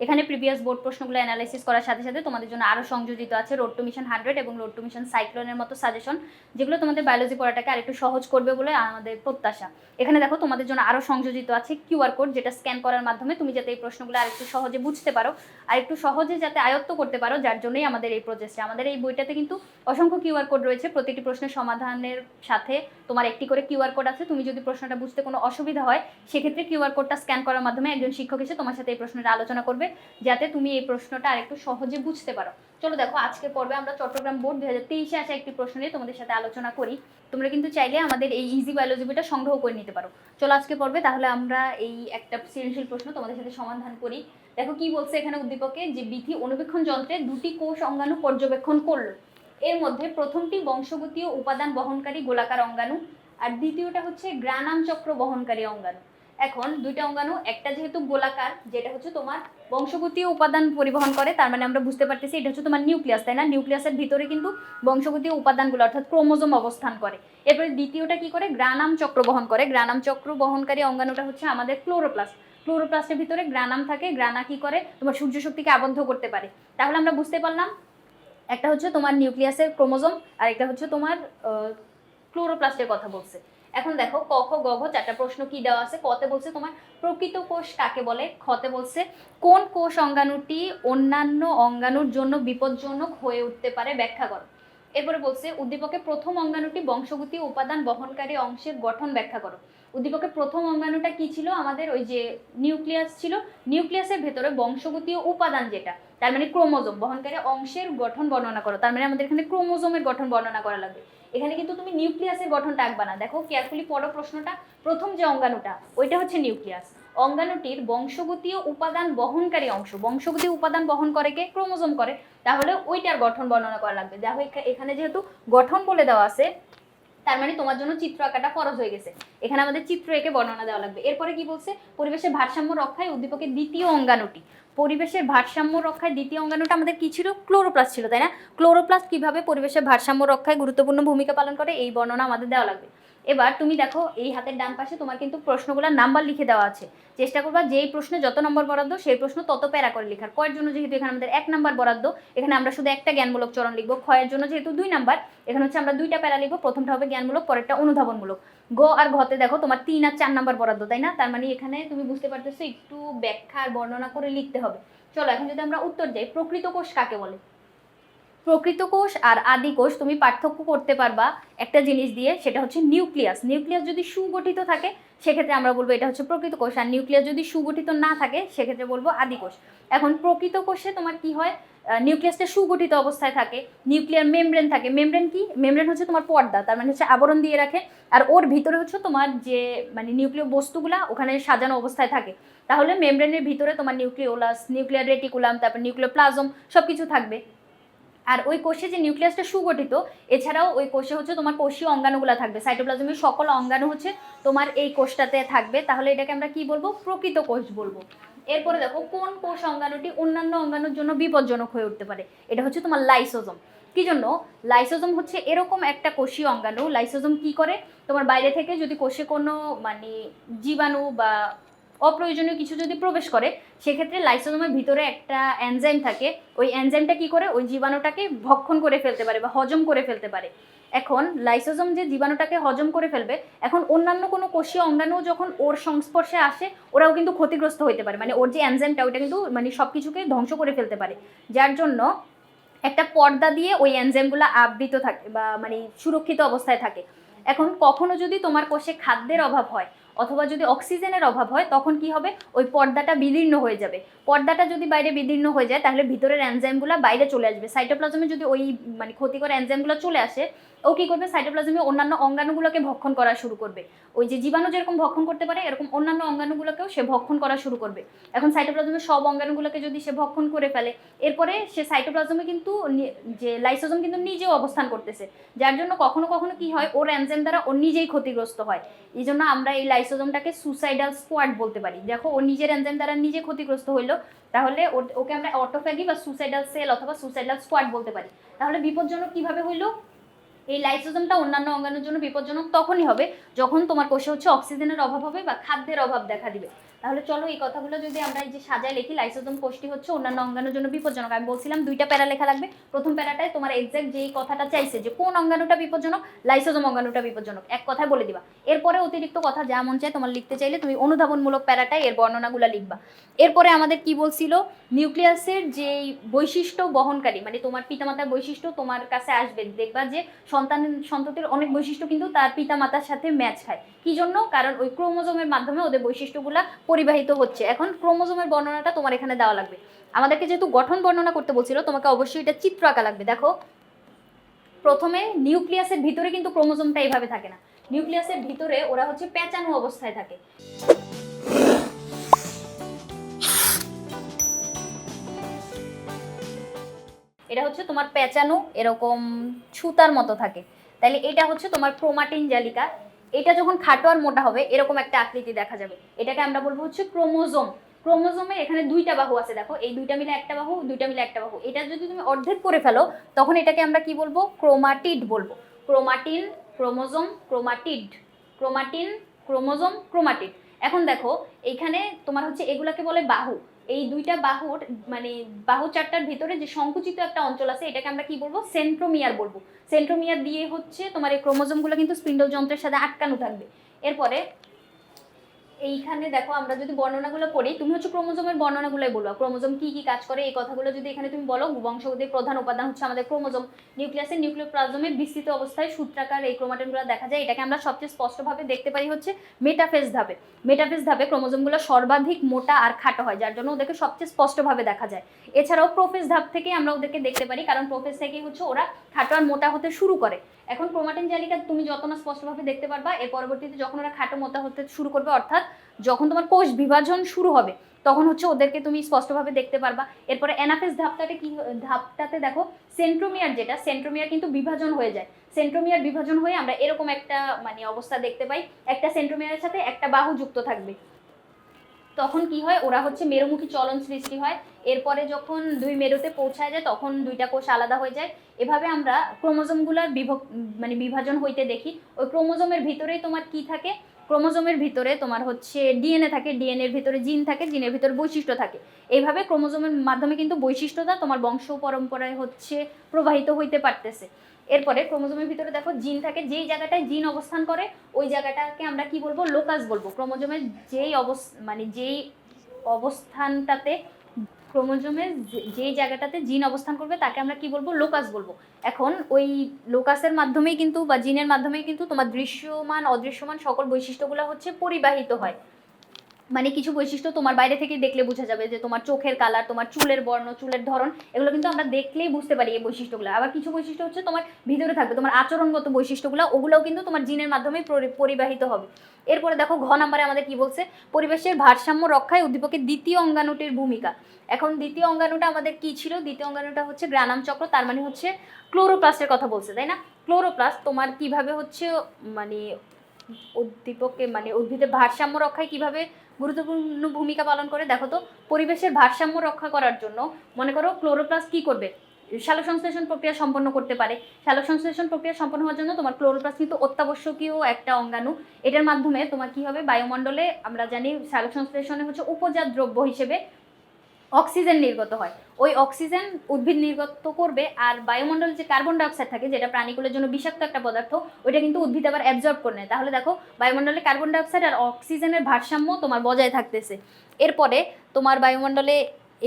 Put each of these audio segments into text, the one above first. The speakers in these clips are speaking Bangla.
এখানে প্রিভিয়াস বোর্ড প্রশ্নগুলো অ্যানালাইসিস করার সাথে সাথে তোমাদের জন্য আরও সংযোজিত আছে রোড টু মিশন হান্ড্রেড এবং রোড টু মিশন সাইক্লোনের মতো সাজেশন যেগুলো তোমাদের বায়োলজি পড়াটাকে আরেকটু সহজ করবে বলে আমাদের প্রত্যাশা। এখানে দেখো তোমাদের জন্য আরও সংযোজিত আছে কিউআর কোড যেটা স্ক্যান করার মাধ্যমে তুমি যাতে এই প্রশ্নগুলো আরেকটু সহজে বুঝতে পারো আর একটু সহজে যাতে আয়ত্ত করতে পারো, যার জন্যই আমাদের এই প্রচেষ্টা আমাদের এই বইটাতে কিন্তু অসংখ্য কিউআর কোড রয়েছে, প্রতিটি প্রশ্নের সমাধানের সাথে তোমার একটি করে কিউআর কোড আছে। তুমি যদি প্রশ্নটা বুঝতে কোনো অসুবিধা হয়, সেক্ষেত্রে কিউআর কোডটা স্ক্যান করার মাধ্যমে একজন শিক্ষক এসে তোমার সাথে এই প্রশ্নটা আলোচনা করবে। যাতে তুমি এই প্রশ্নটা আরেকটু সহজে বুঝতে পারো। চলো দেখো আজকে পর্বে আমরা চট্টগ্রাম বোর্ড দু হাজার তেইশে আসা একটি প্রশ্ন নিয়ে তোমাদের সাথে আলোচনা করি। তোমরা কিন্তু চাইলে আমাদের এই ইজি বায়োলজি সংগ্রহ করে নিতে পারো। চলো আজকে পর্বে তাহলে আমরা এই একটা সৃজনশীল প্রশ্ন তোমাদের সাথে সমাধান করি। দেখো কি বলছে এখানে উদ্দীপকে? যে বিধি অনুবীক্ষণ যন্ত্রে দুটি কোষ অঙ্গাণু পর্যবেক্ষণ করল। এর মধ্যে প্রথমটি বংশগতীয় উপাদান বহনকারী গোলাকার অঙ্গাণু আর দ্বিতীয়টা হচ্ছে গ্রানাম চক্র বহনকারী অঙ্গাণু। এখন দুইটা অঙ্গাণু, একটা যেহেতু গোলাকার, যেটা হচ্ছে তোমার বংশগতীয় উপাদান পরিবহন করে, তার মানে আমরা বুঝতে পারতেছি এটা হচ্ছে তোমার নিউক্লিয়াস, তাই না? নিউক্লিয়াসের ভিতরে কিন্তু বংশগতীয় উপাদানগুলো, অর্থাৎ ক্রোমোজোম অবস্থান করে। এরপরে দ্বিতীয়টা কি করে? গ্রানাম চক্র বহন করে। গ্রানাম চক্র বহনকারী অঙ্গাণুটা হচ্ছে আমাদের ক্লোরোপ্লাস্ট। ক্লোরোপ্লাস্টের ভিতরে গ্রানাম থাকে, গ্রানা কি করে? তোমার সূর্য শক্তিকে আবদ্ধ করতে পারে। তাহলে আমরা বুঝতে পারলাম, একটা হচ্ছে তোমার নিউক্লিয়াসের ক্রোমোজোম, আর একটা হচ্ছে তোমার ক্লোরোপ্লাস্টের কথা বলছে। এখন দেখো, ক, খ, গ, ঘ চারটা প্রশ্ন কি দেওয়া আছে? কতে বলছে তোমার প্রকৃত কোষ কাকে বলে? খতে বলছে, কোন কোষ অঙ্গাণুটি অন্যান্য অঙ্গাণুর জন্য বিপজ্জনক হয়ে উঠতে পারে? ব্যাখ্যা করো। এরপরে বলছে, উদ্দীপকে প্রথম অঙ্গাণুটি বংশগতি উপাদান বহনকারী অংশের গঠন ব্যাখ্যা করো। উদ্দীপকের প্রথম অঙ্গাণুটা কি ছিল? আমাদের ওই যে নিউক্লিয়াস ছিল। নিউক্লিয়াসের ভেতরে বংশগতীয় উপাদান যেটা, তার মানে ক্রোমোজোম বহনকারী অংশের গঠন বর্ণনা করো। তার মানে আমাদের এখানে ক্রোমোজোমের গঠন বর্ণনা করা লাগবে। এখানে কিন্তু তুমি নিউক্লিয়াসের গঠনটা আঁকবা না। দেখো কেয়ারফুলি পড়ো প্রশ্নটা। প্রথম যে অঙ্গাণুটা, ওইটা হচ্ছে নিউক্লিয়াস। অঙ্গাণুটির বংশগতীয় উপাদান বহনকারী অংশ। বংশগতীয় উপাদান বহন করে কে? ক্রোমোজোম করে। তাহলে ওইটার গঠন বর্ণনা করা লাগবে। দেখো, এখা- এখানে যেহেতু গঠন বলে দেওয়া আছে, তার মানে তোমার জন্য চিত্র আঁকাটা ফরজ হয়ে গেছে। এখানে আমাদের চিত্র এঁকে বর্ণনা দেওয়া লাগবে। এরপরে কি বলছে? পরিবেশের ভারসাম্য রক্ষায় উদ্দীপকের দ্বিতীয় অঙ্গাণুটি। পরিবেশের ভারসাম্য রক্ষায় দ্বিতীয় অঙ্গাণুটা আমাদের কি ছিল ক্লোরোপ্লাস্ট ছিল, তাই না? ক্লোরোপ্লাস্ট কীভাবে পরিবেশের ভারসাম্য রক্ষায় গুরুত্বপূর্ণ ভূমিকা পালন করে এই বর্ণনা আমাদের দেওয়া লাগবে। এবার তুমি দেখো এই হাতের ডান পাশে তোমার কিন্তু প্রশ্নগুলোর নাম্বার লিখে দেওয়া আছে। চেষ্টা করবা যেই প্রশ্নে যত নম্বর বরাদ্দ, সেই প্রশ্ন তত প্যারা করে লেখার। কয়ের জন্য যেহেতু এখানে আমাদের এক নাম্বার বরাদ্দ, এখানে আমরা শুধু একটা জ্ঞানমূলক চরণ লিখব। ক্ষয়ের জন্য যেহেতু দুই নাম্বার, এখানে হচ্ছে আমরা দুইটা প্যারা লিখব। প্রথমটা হবে জ্ঞানমূলক, পরেরটা অনুধাবনমূলক। গ আর ঘতে দেখো, তোমার তিন আর চার নাম্বার বরাদ্দ, তাই না? তার মানে এখানে তুমি বুঝতে পারতেছো, একটু ব্যাখ্যা আর বর্ণনা করে লিখতে হবে। চলো, এখন যদি আমরা উত্তর যাই প্রকৃত কোষ কাকে বলে? প্রকৃত কোষ আর আদি কোষ, তুমি পার্থক্য করতে পারবা একটা জিনিস দিয়ে, সেটা হচ্ছে নিউক্লিয়াস। নিউক্লিয়াস যদি সুগঠিত থাকে, সেক্ষেত্রে আমরা বলব এটা হচ্ছে প্রকৃত কোষ। আর নিউক্লিয়াস যদি সুগঠিত না থাকে, সেক্ষেত্রে বলব আদি কোষ। এখন প্রকৃত কোষে তোমার কি হয়? নিউক্লিয়াসটা সুগঠিত অবস্থায় থাকে, নিউক্লিয়ার মেমব্রেন থাকে। মেমব্রেন কি? মেমব্রেন হচ্ছে তোমার পর্দা, তার মানে হচ্ছে আবরণ দিয়ে রাখে। আর ওর ভিতরে হচ্ছে তোমার যে মানে নিউক্লিয় বস্তুগুলা, ওখানে সাজানো অবস্থায় থাকে। তাহলে মেমব্রেনের ভিতরে তোমার নিউক্লিওলাস, নিউক্লিয়ার রেটিকুলাম তারপর নিউক্লিয় প্লাজম সব কিছু থাকবে। আর ওই কোষে যে নিউক্লিয়াসটা সুগঠিত, এছাড়াও ওই কোষে হচ্ছে তোমার কোষীয় অঙ্গাণুগুলো থাকবে। সাইটোপ্লাজমের সকল অঙ্গাণু হচ্ছে তোমার এই কোষটাতে থাকবে। তাহলে এটাকে আমরা কি বলব? প্রকৃত কোষ বলব। এরপরে দেখো, কোন কোষ অঙ্গাণুটি অন্যান্য অঙ্গাণুর জন্য বিপজ্জনক হয়ে উঠতে পারে? এটা হচ্ছে তোমার লাইসোজম। কি জন্য? লাইসোজম হচ্ছে এরকম একটা কোষীয় অঙ্গাণু। লাইসোজম কি করে? তোমার বাইরে থেকে যদি কোষে কোনো মানে জীবাণু বা অপ্রয়োজনীয় কিছু যদি প্রবেশ করে, সেক্ষেত্রে লাইসোজোমের ভিতরে একটা এনজাইম থাকে। ওই এনজাইমটা কি করে? ওই জীবাণুটাকে ভক্ষণ করে ফেলতে পারে বা হজম করে ফেলতে পারে। এখন লাইসোজোম যে জীবাণুটাকে হজম করে ফেলবে, এখন অন্যান্য কোনো কোষীয় অঙ্গাণু যখন ওর সংস্পর্শে আসে, ওরাও কিন্তু ক্ষতিগ্রস্ত হতে পারে। মানে ওর যে এনজাইমটা, ওইটা কিন্তু মানে সব কিছুকে ধ্বংস করে ফেলতে পারে। যার জন্য একটা পর্দা দিয়ে ওই এনজাইমগুলো আবৃত থাকে বা মানে সুরক্ষিত অবস্থায় থাকে। এখন কখনো যদি তোমার কোষে খাদ্যের অভাব হয় অথবা যদি অক্সিজেনের অভাব হয়, তখন কি হবে? ওই পর্দাটা বিদীর্ণ হয়ে যাবে। পর্দাটা যদি বাইরে বিদীর্ণ হয়ে যায়, তাহলে ভিতরের এনজাইমগুলো বাইরে চলে আসবে। সাইটোপ্লাজমে যদি ওই মানে ক্ষতিকর এনজাইমগুলো চলে আসে, ও কী করবে? সাইটোপ্লাজমে অন্যান্য অঙ্গাণুগুলোকে ভক্ষণ করা শুরু করবে। ওই যে জীবাণু যেরকম ভক্ষণ করতে পারে, এরকম অন্যান্য অঙ্গাণুগুলোকেও সে ভক্ষণ করা শুরু করবে। এখন সাইটোপ্লাজমের সব অঙ্গাণুগুলোকে যদি সে ভক্ষণ করে ফেলে, এরপরে সে সাইটোপ্লাজমে কিন্তু যে লাইসোজম কিন্তু নিজেও অবস্থান করতেছে। যার জন্য কখনো কখনো কি হয়, ওর এনজাইম দ্বারা ও নিজেই ক্ষতিগ্রস্ত হয়। এই জন্য আমরা এই লাইসো লাইসোজোমটাকে সুসাইডাল স্কোয়াড বলতে পারি। দেখো, ও নিজের এনজাইম দ্বারা নিজে ক্ষতিগ্রস্ত হইল, তাহলে ওকে আমরা অটোফ্যাগি বা সুসাইডাল সেল অথবা সুসাইডাল স্কোয়াড বলতে পারি। তাহলে বিপজ্জনক কীভাবে হইল? এই লাইসোজোমটা অন্যান্য অঙ্গাণুর জন্য বিপজ্জনক তখনই হবে যখন তোমার কোষে হচ্ছে অক্সিজেনের অভাব হবে বা খাদ্যের অভাব দেখা দিবে। তাহলে চলো এই কথাগুলো যদি আমরা এই যে সাজায় লিখি লাইসোজোম কোষটি হচ্ছে অন্যান্য অঙ্গাণুর জন্য বিপজ্জনক। আমি বলছিলাম দুইটা প্যারা লেখা লাগবে। প্রথম প্যারাটায় তোমার এক্সাক্ট যেই কথাটা চাইছে যে কোন অঙ্গাণুটা বিপজ্জনক লাইসোজোম অঙ্গাণুটা বিপজ্জনক, এক কথায় বলে দিবা। এরপরে অতিরিক্ত কথা যা মন চায় তোমার লিখতে চাইলে তুমি অনুধাবনমূলক প্যারাটায় এর বর্ণনাগুলো লিখবা। এরপরে আমাদের কি বলছিল? নিউক্লিয়াসের যে বৈশিষ্ট্য বহনকারী মানে তোমার পিতামাতার বৈশিষ্ট্য তোমার কাছে আসবে। দেখবা যে সন্তান, সন্ততির অনেক বৈশিষ্ট্য কিন্তু তার পিতামাতার সাথে ম্যাচ খায় কি জন্য? কারণ ওই ক্রোমোজোমের মাধ্যমে ওদের বৈশিষ্ট্যগুলা পরিবাহিত হচ্ছে। এখন ক্রোমোজোমের বর্ণনাটা তোমার এখানে দেওয়া লাগবে। আমাদেরকে যেহেতু গঠন বর্ণনা করতে বলছিল, তোমাকে অবশ্যই এটা চিত্র আঁকা লাগবে। দেখো, প্রথমে নিউক্লিয়াসের ভিতরে কিন্তু ক্রোমোজোমটা এইভাবে থাকে না। নিউক্লিয়াসের ভিতরে ওরা হচ্ছে পেঁচানো অবস্থায় থাকে। এটা হচ্ছে তোমার পেঁচানো এরকম ছুতার মতো থাকে। তাহলে এটা হচ্ছে তোমার ক্রোমাটিন জালিকা। এটা যখন খাটো আর মোটা হবে, এরকম একটা আকৃতি দেখা যাবে। এটাকে আমরা বলব হচ্ছে ক্রোমোজোম। ক্রোমোজোমে এখানে দুইটা বাহু আছে, দেখো। এই দুইটা মিলে একটা বাহু, দুইটা মিলে একটা বাহু। এটা যদি তুমি অর্ধেক করে ফেলো, তখন এটাকে আমরা কি বলব? ক্রোমাটিড বলব। Chromatin, chromosome, chromatid. Chromatin, chromosome, chromatid. এখন দেখো এইখানে তোমার হচ্ছে এগুলাকে বলে বাহু। এই দুইটা বাহুর মানে বাহু চারটার ভিতরে যে সংকুচিত একটা অঞ্চল আছে, এটাকে আমরা কি বলব? সেন্ট্রোমিয়ার বলব। সেন্ট্রোমিয়ার দিয়ে হচ্ছে তোমার এই ক্রোমোজোমগুলো কিন্তু স্পিন্ডল যন্ত্রের সাথে আটকানো থাকবে। এরপরে এইখানে দেখো আমরা যদি বর্ণনাগুলো করি, তুমি হচ্ছে ক্রোমোজোমের বর্ণনাগুলোই বলবা। ক্রোমোজোম কি কি কাজ করে? এই কথাগুলো যদি এখানে তুমি বলো বংশগতির প্রধান উপাদান হচ্ছে আমাদের ক্রোমোজোম। নিউক্লিয়াসের নিউক্লিওপ্লাজমে বিস্তৃত অবস্থায় সূত্রাকার এই ক্রোমাটিনগুলো দেখা যায়। এটাকে আমরা সবচেয়ে স্পষ্টভাবে দেখতে পারি হচ্ছে মেটাফেজ ধাপে। মেটাফেজ ধাপে ক্রোমোজোমগুলো সর্বাধিক মোটা আর খাটো হয়, যার জন্য ওদেরকে সবচেয়ে স্পষ্টভাবে দেখা যায়। এছাড়াও প্রোফেজ ধাপ থেকে আমরা ওদেরকে দেখতে পারি, কারণ প্রোফেজ থেকেই হচ্ছে ওরা খাটো আর মোটা হতে শুরু করে। এখন ক্রোমাটিন জালিকা তুমি যত না স্পষ্টভাবে দেখতে পারবা এর পরবর্তীতে যখন ওরা খাটো মোটা হতে শুরু করবে, অর্থাৎ যখন তোমার কোষ বিভাজন শুরু হবে, তখন হচ্ছে ওদেরকে তুমি স্পষ্টভাবে দেখতে পারবা। এরপরে অ্যানাফেজ ধাপটাতে কি ধাপটাতে দেখো, সেন্ট্রোমিয়ার যেটা, সেন্ট্রোমিয়ার কিন্তু বিভাজন হয়ে যায়। সেন্ট্রোমিয়ার বিভাজন হয়ে আমরা এরকম একটা মানে অবস্থা দেখতে পাই। একটা সেন্ট্রোমিয়ারের সাথে একটা বাহু যুক্ত থাকবে। তখন কি হয়, ওরা হচ্ছে মেরুমুখী চলন সৃষ্টি হয়। এরপরে যখন দুই মেরুতে পৌঁছায় যায়, তখন দুইটা কোষ আলাদা হয়ে যায়। এভাবে আমরা ক্রোমোজোমগুলোর বিভক মানে বিভাজন হইতে দেখি। ওই ক্রোমোজোমের ভিতরেই তোমার কি থাকে? ক্রোমোজোমের ভিতরে তোমার হচ্ছে ডিএনএ থাকে ডিএনএর ভিতরে জিন থাকে, জিনের ভিতরে বৈশিষ্ট্য থাকে। এইভাবে ক্রোমোজোমের মাধ্যমে কিন্তু বৈশিষ্ট্যটা তোমার বংশ পরম্পরায় হচ্ছে প্রবাহিত হইতে পারতেছে। এরপরে ক্রোমোজোমের ভিতরে দেখো জিন থাকে, যেই জায়গাটায় জিন অবস্থান করে, ওই জায়গাটাকে আমরা কি বলব? লোকাস বলব। ক্রোমোজোমের যেই অবস্থা মানে যেই অবস্থানটাতে ক্রোমোজোমের যে- জায়গাটাতে জিন অবস্থান করবে, তাকে আমরা কি বলব? লোকাস বলব। এখন ওই লোকাসের মাধ্যমেই কিন্তু বা জিনের মাধ্যমেই কিন্তু তোমার দৃশ্যমান, অদৃশ্যমান সকল বৈশিষ্ট্যগুলো হচ্ছে পরিবাহিত হয়। মানে কিছু বৈশিষ্ট্য তোমার বাইরে থেকে দেখলে বোঝা যাবে যে তোমার চোখের কালার তোমার চুলের বর্ণ, চুলের ধরন, এগুলো কিন্তু আমরা দেখলেই বুঝতে পারি এই বৈশিষ্ট্যগুলো। আবার কিছু বৈশিষ্ট্য হচ্ছে তোমার ভিতরে থাকবে, তোমার আচরণগত বৈশিষ্ট্যগুলো, ওগুলোও কিন্তু তোমার জিনের মাধ্যমে পরিবাহিত হবে। এরপরে দেখো ঘ নাম্বারে আমাদের কি বলছে? পরিবেশের ভারসাম্য রক্ষায় উদ্দীপকের দ্বিতীয় অঙ্গাণুটির ভূমিকা। এখন দ্বিতীয় অঙ্গাণুটা আমাদের কি ছিল? দ্বিতীয় অঙ্গাণুটা হচ্ছে গ্রানাম চক্র, তার মানে হচ্ছে ক্লোরোপ্লাস্টের কথা বলছে, তাই না? ক্লোরোপ্লাস্ট তোমার কীভাবে হচ্ছে মানে উদ্দীপকে মানে উদ্ভিদের ভারসাম্য রক্ষায় কীভাবে গুরুত্বপূর্ণ ভূমিকা পালন করে। দেখো তো, পরিবেশের ভারসাম্য রক্ষা করার জন্য মনে করো ক্লোরোপ্লাস্ট কি করবে? শ্যালো সংশ্লেষণ প্রক্রিয়া সম্পন্ন করতে পারে। শ্যালো সংশ্লেষণ প্রক্রিয়া সম্পন্ন হওয়ার জন্য তোমার ক্লোরোপ্লাস্ট কিন্তু অত্যাবশ্যকীয় একটা অঙ্গাণু। এটার মাধ্যমে তোমার কি হবে? বায়ুমণ্ডলে আমরা জানি শ্যালো সংশ্লেষণে হচ্ছে উপজাত দ্রব্য হিসেবে অক্সিজেন নির্গত হয়। ওই অক্সিজেন উদ্ভিদ নির্গত করবে আর বায়ুমণ্ডলে যে কার্বন ডাইঅক্সাইড থাকে, যেটা প্রাণীগুলোর জন্য বিষাক্ত একটা পদার্থ, ওইটা কিন্তু উদ্ভিদ আবার অ্যাবজর্ব করে নেয়। তাহলে দেখো, বায়ুমণ্ডলে কার্বন ডাইঅক্সাইড আর অক্সিজেনের ভারসাম্য তোমার বজায় থাকতেছে। এরপরে তোমার বায়ুমণ্ডলে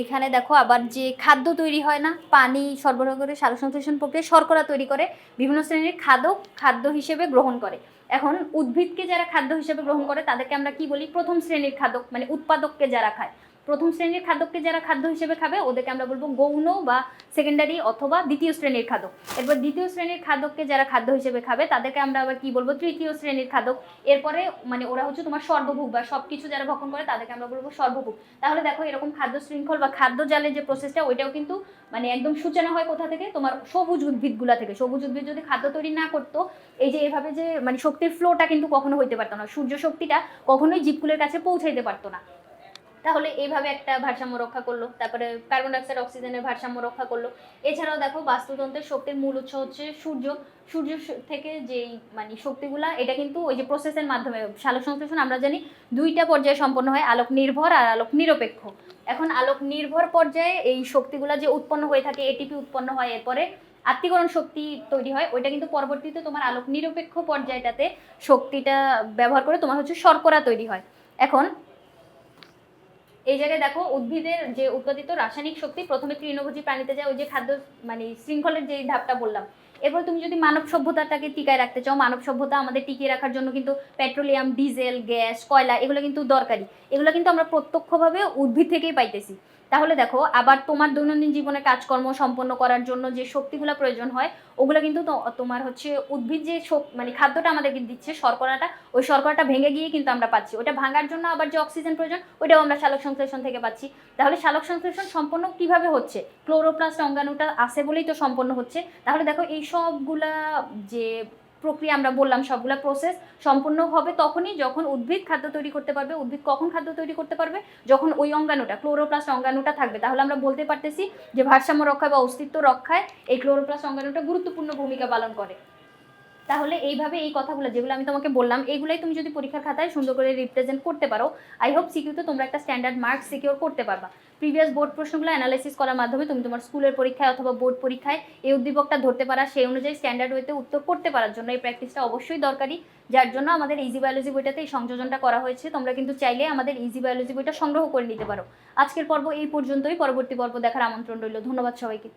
এখানে দেখো আবার যে খাদ্য তৈরি হয় না, পানি সরবরাহ করে সালোকসংশ্লেষণ প্রক্রিয়া, শর্করা তৈরি করে, বিভিন্ন শ্রেণির খাদক খাদ্য হিসেবে গ্রহণ করে। এখন উদ্ভিদকে যারা খাদ্য হিসেবে গ্রহণ করে, তাদেরকে আমরা কি বলি? প্রথম শ্রেণির খাদক মানে উৎপাদককে যারা খায়। প্রথম শ্রেণির খাদ্যকে যারা খাদ্য হিসেবে খাবে, ওদেরকে আমরা বলব গৌণ বা সেকেন্ডারি অথবা দ্বিতীয় শ্রেণির খাদক। এরপর দ্বিতীয় শ্রেণির খাদককে যারা খাদ্য হিসেবে খাবে, তাদেরকে আমরা আবার কি বলব? তৃতীয় শ্রেণির খাদক। এরপরে মানে ওরা হচ্ছে তোমার সর্বভুক বা সব কিছু যারা ভক্ষণ করে, তাদেরকে আমরা বলব সর্বভুক তাহলে দেখো এরকম খাদ্য শৃঙ্খল বা খাদ্য জালের যে প্রসেসটা ওইটাও কিন্তু মানে একদম সূচনা হয় কোথা থেকে? তোমার সবুজ উদ্ভিদগুলা থেকে। সবুজ উদ্ভিদ যদি খাদ্য তৈরি না করতো, এই যে এভাবে যে মানে শক্তির ফ্লোটা কিন্তু কখনো হইতে পারতো না। সূর্য শক্তিটা কখনোই জীবকুলের কাছে পৌঁছাইতে পারতো না। তাহলে এইভাবে একটা ভারসাম্য রক্ষা করল। তারপরে কার্বন ডাইঅক্সাইড অক্সিজেনের ভারসাম্য রক্ষা করল। এছাড়াও দেখো, বাস্তুতন্ত্রের শক্তির মূল উৎস হচ্ছে সূর্য। সূর্য থেকে যেই মানে শক্তিগুলা, এটা কিন্তু ওই যে প্রসেসের মাধ্যমে, সালোক সংশ্লেষণ আমরা জানি, দুইটা পর্যায়ে সম্পন্ন হয়, আলোক নির্ভর আর আলোক নিরপেক্ষ। এখন আলোক নির্ভর পর্যায়ে এই শক্তিগুলা যে উৎপন্ন হয়ে থাকে এটিপি উৎপন্ন হয়, এরপরে আত্মীকরণ শক্তি তৈরি হয়, ওইটা কিন্তু পরবর্তীতে তোমার আলোক নিরপেক্ষ পর্যায়টাতে শক্তিটা ব্যবহার করে তোমার হচ্ছে শর্করা তৈরি হয়। এখন এই জায়গায় দেখো উদ্ভিদের যে উৎপাদিত রাসায়নিক শক্তি প্রথমে তৃণভোজী প্রাণীতে যায়, ওই যে খাদ্য মানে শৃঙ্খলের যে ধাপটা বললাম। এরপর তুমি যদি মানব সভ্যতাটাকে টিকায় রাখতে চাও, মানব সভ্যতা আমাদের টিকিয়ে রাখার জন্য কিন্তু পেট্রোলিয়াম, ডিজেল, গ্যাস, কয়লা, এগুলো কিন্তু দরকারি। এগুলো কিন্তু আমরা প্রত্যক্ষভাবে উদ্ভিদ থেকেই পাইতেছি। তাহলে দেখো, আবার তোমার দৈনন্দিন জীবনে কাজকর্ম সম্পন্ন করার জন্য যে শক্তিগুলো প্রয়োজন হয়, ওগুলো কিন্তু তোমার হচ্ছে উদ্ভিদ যে মানে খাদ্যটা আমাদেরকে দিচ্ছে, শর্করাটা, ওই শর্করাটা ভেঙে গিয়ে কিন্তু আমরা পাচ্ছি। ওটা ভাঙার জন্য আবার যে অক্সিজেন প্রয়োজন, ওইটাও আমরা শালক সংশ্লেষণ থেকে পাচ্ছি। তাহলে শালক সংশ্লেষণ সম্পন্ন কীভাবে হচ্ছে? ক্লোরোপ্লাস্ট অঙ্গাণুটা আছে বলেই তো সম্পন্ন হচ্ছে। তাহলে দেখো, এই সবগুলা যে প্রক্রিয়া আমরা বললাম, সবগুলো প্রসেস সম্পূর্ণ হবে তখনই যখন উদ্ভিদ খাদ্য তৈরি করতে পারবে, উদ্ভিদ কখন খাদ্য তৈরি করতে পারবে, যখন ওই অঙ্গাণুটা ক্লোরোপ্লাস্ট অঙ্গাণুটা থাকবে। তাহলে আমরা বলতে পারতেছি যে ভারসাম্য রক্ষায় বা অস্তিত্ব রক্ষায় এই ক্লোরোপ্লাস্ট অঙ্গাণুটা গুরুত্বপূর্ণ ভূমিকা পালন করে। তাহলে এইভাবে এই কথাগুলো যেগুলো আমি তোমাকে বললাম এইগুলাই তুমি যদি পরীক্ষার খাতায় সুন্দর করে রিপ্রেজেন্ট করতে পারো আই হোপ সিকিউতে তোমরা একটা স্ট্যান্ডার্ড মার্কস সিকিউর করতে পারবা। প্রিভিয়াস বোর্ড প্রশ্নগুলো অ্যানালাইসিস করার মাধ্যমে তুমি তোমার স্কুলের পরীক্ষায় অথবা বোর্ড পরীক্ষায় এই উদ্দীপকটা ধরতে পারা, সেই অনুযায়ী স্ট্যান্ডার্ড ওয়েতে উত্তর করতে পারার জন্য এই প্র্যাকটিসটা অবশ্যই দরকারি। যার জন্য আমাদের ইজি বায়োলজি বইটাতে এই সংযোজনটা করা হয়েছে। তোমরা কিন্তু চাইলে আমাদের ইজি বায়োলজি বইটা সংগ্রহ করে নিতে পারো। আজকের পর্ব এই পর্যন্তই। পরবর্তী পর্ব দেখার আমন্ত্রণ রইল। ধন্যবাদ সবাইকে।